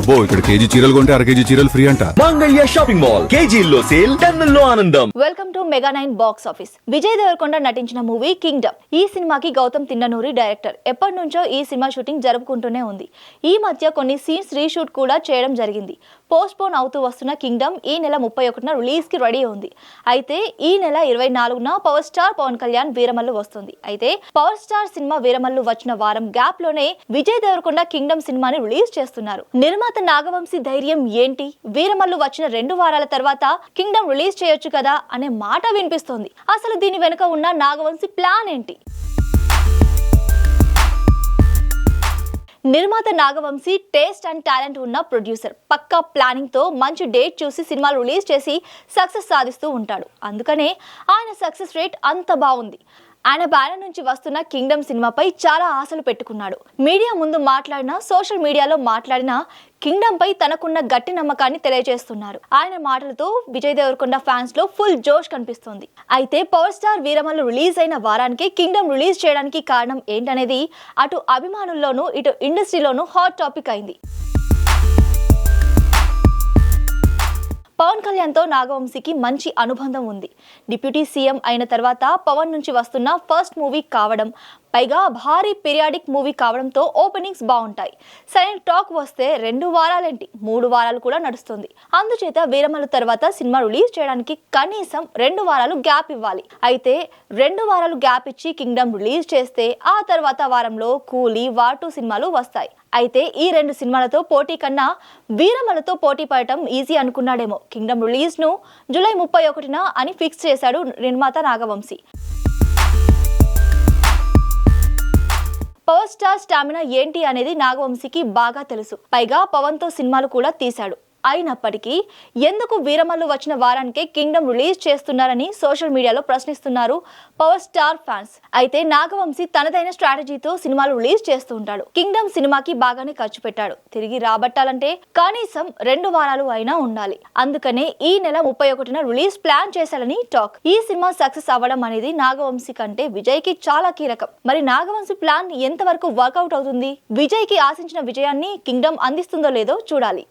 అబ్బో ఇక్కడ కేజీ చీరలు కొంటే అర కేజీ చీరలు ఫ్రీ అంట. Mangalya shopping mall. కేజీల్లో సేల్ టన్నుల్లో ఆనందం. Welcome to mega nine box office Vijay Devarakonda నటించిన మూవీ కింగ్డమ్ ఈ సినిమాకి గౌతమ్ తిన్ననూరి డైరెక్టర్ ఎప్పటి నుంచో ఈ సినిమా షూటింగ్ జరుపుకుంటూనే ఉంది. ఈ మధ్య కొన్ని సీన్స్ రీషూట్ కూడా చేయడం జరిగింది. పోస్ట్ పోన్ అవుతూ వస్తున్న కింగ్డమ్ ఈ నెల ముప్పై ఒకటిన రిలీజ్కి రెడీ ఉంది. అయితే ఈ నెల ఇరవై నాలుగున పవర్ స్టార్ పవన్ కళ్యాణ్ వీరమల్లు వస్తుంది. అయితే పవర్ స్టార్ సినిమా వీరమల్లు వచ్చిన వారం గ్యాప్లోనే విజయ్ దేవరకొండ కింగ్డమ్ సినిమాని రిలీజ్ చేస్తున్నారు. నిర్మాత నాగవంశీ ధైర్యం ఏంటి? వీరమల్లు వచ్చిన రెండు వారాల తర్వాత కింగ్డమ్ రిలీజ్ చేయొచ్చు కదా అనే మాట వినిపిస్తోంది. అసలు దీని వెనుక ఉన్న నాగవంశీ ప్లాన్ ఏంటి? నిర్మాత నాగవంశీ టేస్ట్ అండ్ టాలెంట్ ఉన్న ప్రొడ్యూసర్. పక్కా ప్లానింగ్తో మంచి డేట్ చూసి సినిమాలు రిలీజ్ చేసి సక్సెస్ సాధిస్తూ ఉంటాడు. అందుకనే ఆయన సక్సెస్ రేట్ అంత బాగుంది. ఆయన బ్యానర్ నుంచి వస్తున్న కింగ్డమ్ సినిమాపై చాలా ఆశలు పెట్టుకున్నాడు. మీడియా ముందు మాట్లాడినా సోషల్ మీడియాలో మాట్లాడినా కింగ్డమ్ పై తనకున్న గట్టి నమ్మకాన్ని తెలియజేస్తున్నారు. ఆయన మాటలతో విజయ్ దేవరకొండ ఫ్యాన్స్లో ఫుల్ జోష్ కనిపిస్తోంది. అయితే పవర్ స్టార్ వీరమల్లు రిలీజ్ అయిన వారానికి కింగ్డమ్ రిలీజ్ చేయడానికి కారణం ఏంటనేది అటు అభిమానుల్లోనూ ఇటు ఇండస్ట్రీలోనూ హాట్ టాపిక్ అయింది. కళ్యాణ్తో నాగవంశీకి మంచి అనుబంధం ఉంది. డిప్యూటీ సీఎం అయిన తర్వాత పవన్ నుంచి వస్తున్న ఫస్ట్ మూవీ కావడం పైగా భారీ పీరియాడిక్ మూవీ కావడంతో ఓపెనింగ్స్ బాగుంటాయి. సరైన టాక్ వస్తే రెండు వారాలేంటి? మూడు వారాలు కూడా నడుస్తుంది. అందుచేత వీరమల్లు తర్వాత సినిమా రిలీజ్ చేయడానికి కనీసం రెండు వారాలు గ్యాప్ ఇవ్వాలి. అయితే రెండు వారాలు గ్యాప్ ఇచ్చి కింగ్డమ్ రిలీజ్ చేస్తే ఆ తర్వాత వారంలో కూలీ వాటు సినిమాలు వస్తాయి. అయితే ఈ రెండు సినిమాలతో పోటీ కన్నా వీరమలతో పోటీ పడటం ఈజీ అనుకున్నాడేమో. కింగ్డమ్ రిలీజ్ను జూలై ముప్పై ఒకటిన అని ఫిక్స్ చేశాడు నిర్మాత నాగవంశీ. పవర్ స్టార్ స్టామినా ఏంటి అనేది నాగవంశీకి బాగా తెలుసు. పైగా పవన్తో సినిమాలు కూడా తీశాడు. అయినప్పటికీ ఎందుకు వీరమల్లు వచ్చిన వారానికే కింగ్డమ్ రిలీజ్ చేస్తున్నారని సోషల్ మీడియాలో ప్రశ్నిస్తున్నారు పవర్ స్టార్ ఫ్యాన్స్. అయితే నాగవంశీ తనదైన స్ట్రాటజీతో సినిమాలు రిలీజ్ చేస్తూ ఉంటాడు. కింగ్డమ్ సినిమాకి బాగానే ఖర్చు పెట్టాడు. తిరిగి రాబట్టాలంటే కనీసం రెండు వారాలు అయినా ఉండాలి. అందుకనే ఈ నెల ముప్పై ఒకటిన రిలీజ్ ప్లాన్ చేశాడని టాక్. ఈ సినిమా సక్సెస్ అవ్వడం అనేది నాగవంశీ కంటే విజయ్కి చాలా కీలకం. మరి నాగవంశీ ప్లాన్ ఎంతవరకు వర్కౌట్ అవుతుంది? విజయ్కి ఆశించిన విజయాన్ని కింగ్డమ్ అందిస్తుందో లేదో చూడాలి.